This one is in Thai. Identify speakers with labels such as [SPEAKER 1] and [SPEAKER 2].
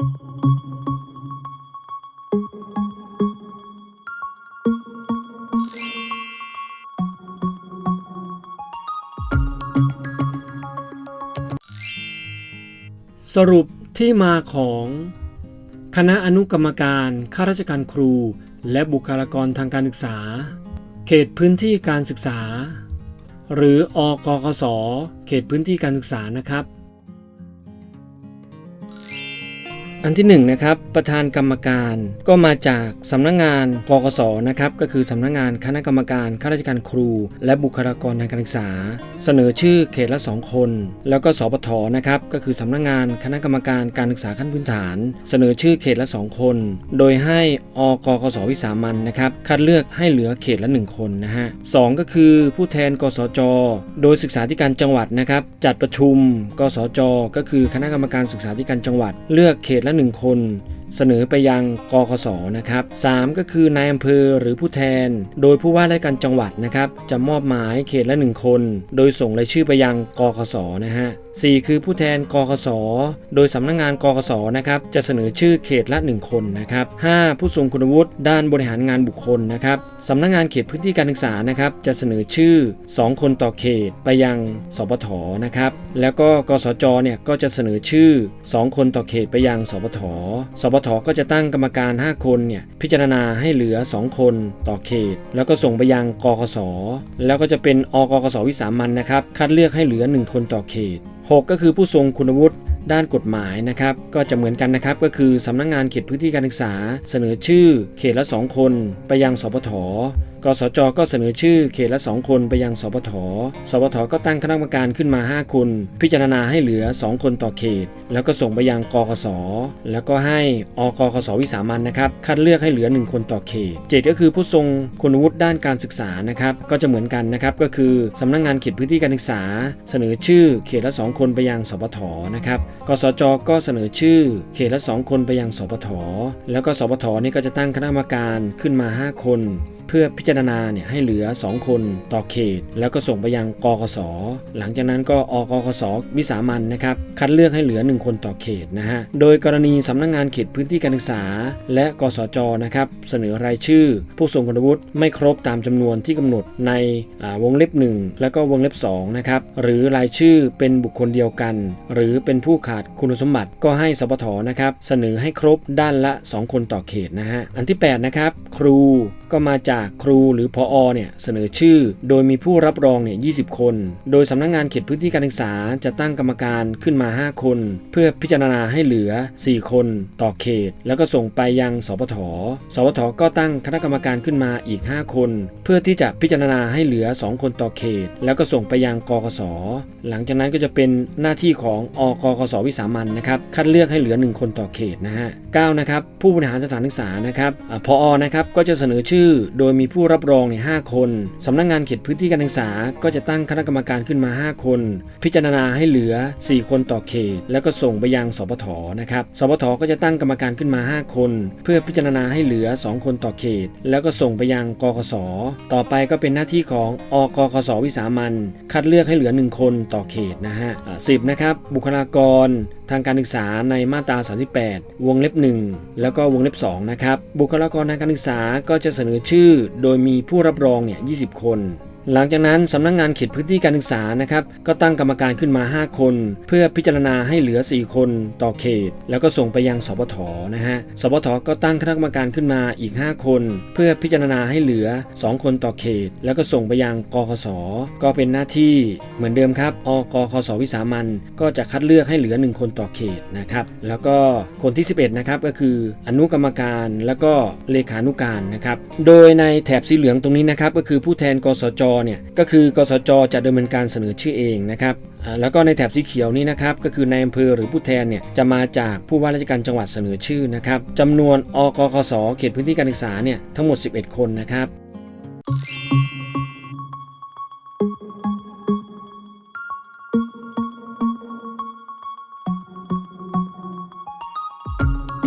[SPEAKER 1] สรุปที่มาของคณะอนุกรรมการข้าราชการครู และบุคลากรทางการศึกษา เขตพื้นที่การศึกษา หรืออกกศเขตพื้นที่การศึกษานะครับ อันที่หนึ่งนะครับประธานกรรมการก็มาจากสำนักงงานกกศนะครับก็คือสำนักงงานคณะกรรมการข้าราชการครู และบุคลากรทางการศึกษา เสนอชื่อเขตละ 2 คน แล้วก็สปทนะครับก็คือสำนักงงานคณะกรรมการการศึกษาขั้นพื้นฐาน เสนอชื่อเขตละ 2 คน โดยให้อกกศวิสามันนะครับคัดเลือกให้เหลือเขตละ 1 คนนะฮะสองก็คือผู้แทนกสจ โดยศึกษาธิการจังหวัดนะครับจัดประชุม กสจ ก็คือคณะกรรมการศึกษาธิการจังหวัด เลือกเขตละ 1 คน เสนอไปยังกคสนะครับ 3 ก็คือนายอำเภอหรือผู้แทน โดยผู้ว่าราชการจังหวัดนะครับ จะมอบหมายเขตละ 1 คน โดยส่งรายชื่อไปยังกคสนะฮะ 4 คือผู้แทนกคสโดยสำนักงงานกคสนะครับจะเสนอชื่อเขตละ 1 คนนะครับ 5 ผู้ทรงคุณวุฒิด้านบริหารงานบุคคลนะครับสำนักงงานเขตพื้นที่การศึกษานะครับจะเสนอชื่อ 2 คนต่อเขตไปยังสปทนะครับแล้วก็กสจเนี่ยก็จะเสนอชื่อ 2 คนต่อเขตไปยังสปทสปทก็จะตั้งกรรมการ 5 คนเนี่ยพิจารณาให้เหลือ 2 คนต่อเขต แล้วก็ส่งไปยังกคสแล้วก็จะเป็นอกกสวิสามันนะครับคัดเลือกให้เหลือ 1 คนต่อเขต6 ก็คือผู้ทรงคุณวุฒิด้านกฎหมายนะครับ ก็จะเหมือนกันนะครับ ก็คือสำนักงงานเขตพื้นที่การศึกษา เสนอชื่อเขตละ 2 คน ไปยังสพทกสจก็เสนอชื่อเขตละ 2 คนไปยังสปทสปทก็ตั้งคณะกรรมการขึ้นมา 5 คน พิจารณาให้เหลือ 2 คนต่อเขต แล้วก็ส่งไปยังกกสแล้วก็ให้อกกสวิสามันนะครับคัดเลือกให้เหลือ 1 คนต่อเขตเจตก็คือผู้ทรงคุณวุฒิด้านการศึกษานะครับก็จะเหมือนกันนะครับก็คือสำนักงงานเขตพื้นที่การศึกษา เสนอชื่อเขตละ 2 คนไปยังสปทนะครับกสจก็เสนอชื่อเขตละ 2 คนไปยังสปทแล้วก็สปทนี่ก็จะตั้งคณะกรรมการขึ้นมา 5 คน เพื่อพิจารณาเนี่ยให้เหลือ 2 คนต่อเขต แล้วก็ส่งไปยังกกสหลังจากนั้นก็อกกสวิสามันนะครับคัดเลือกให้เหลือ 1 คนต่อเขตนะฮะโดยกรณีสำนักงงานเขตพื้นที่การศึกษา และกสจนะครับเสนอรายชื่อ ผู้ทรงคุณวุฒิไม่ครบตามจำนวนที่กำหนดในวงเล็บ 1 แล้วก็วงเล็บ2นะครับหรือรายชื่อเป็นบุคคลเดียวกัน หรือเป็นผู้ขาดคุณสมบัติก็ให้สปทนะครับเสนอให้ครบด้านละ 2 คนต่อเขตนะฮะอันที่8นะครับครูก็มาจากครูหรือพออเนี่ยเสนอชื่อ โดยมีผู้รับรองเนี่ย20คน โดยสำนักงงานเขตพื้นที่การศึกษาจะตั้งกรรมการขึ้นมา 5 คน เพื่อพิจารณาให้เหลือ 4 คนต่อเขต แล้วก็ส่งไปยังสปทสปทก็ตั้งคณะกรรมการขึ้นมาอีก 5 คน เพื่อที่จะพิจารณาให้เหลือ 2 คนต่อเขต แล้วก็ส่งไปยังกกสหลังจากนั้นก็จะเป็นหน้าที่ของอกกสวิสามันนะครับคัดเลือกให้เหลือ 1 คนต่อเขตนะฮะ9นะครับผู้บริหารสถานศึกษานะครับอพอนะครับก็จะเสนอชื่อโดยยมีผู้รับรองเนี่ยหคนสำนักงงานเขตพื้นที่การศึกษา ก็จะตั้งคณะกรรมการขึ้นมา 5 คน พิจารณาให้เหลือ 4 คนต่อเขต แล้วก็ส่งไปยังสปทนะครับสปทก็จะตั้งกรรมการขึ้นมา 5 คน เพื่อพิจารณาให้เหลือ 2 คนต่อเขต แล้วก็ส่งไปยังกกสต่อไปก็เป็นหน้าที่ของอกกสวิสามันคัดเลือกให้เหลือ 1 คนต่อเขตนะฮะสิบนะครับบุคลากรทางการศึกษาในมาตรา 38 วงเล็บ 1 แล้วก็วงเล็บ2นะครับบุคลากรทางการศึกษาก็จะเสนอชื่อโดยมีผู้รับรองเนี่ย20 คน หลังจากนั้นสำนักงงานเขตพื้นที่การศึกษานะครับก็ตั้งกรรมการขึ้นมา 5 คน เพื่อพิจารณาให้เหลือ 4 คนต่อเขต แล้วก็ส่งไปยังสปทนะฮะสปทก็ตั้งคณะกรรมการขึ้นมาอีก 5 คน เพื่อพิจารณาให้เหลือ 2 คนต่อเขต แล้วก็ส่งไปยังกคสก็เป็นหน้าที่เหมือนเดิมครับอกคสวิสามันก็จะคัดเลือกให้เหลือ 1 คนต่อเขตนะครับแล้วก็คนที่ 11นะครับก็คืออนุกรรมการแล้วก็เลขานุการนะครับโดยในแถบสีเหลืองตรงนี้นะครับก็คือผู้แทนกสจเนี่ยก็คือกสจจะดำเนินการเสนอชื่อเองนะครับแล้วก็ในแถบสีเขียวนี้นะครับก็คือในอำเภอหรือผู้แทนเนี่ยจะมาจากผู้ว่าราชการจังหวัดเสนอชื่อนะครับจำนวนอกคสเขตพื้นที่การศึกษาเนี่ยทั้งหมด 11 คนนะครับ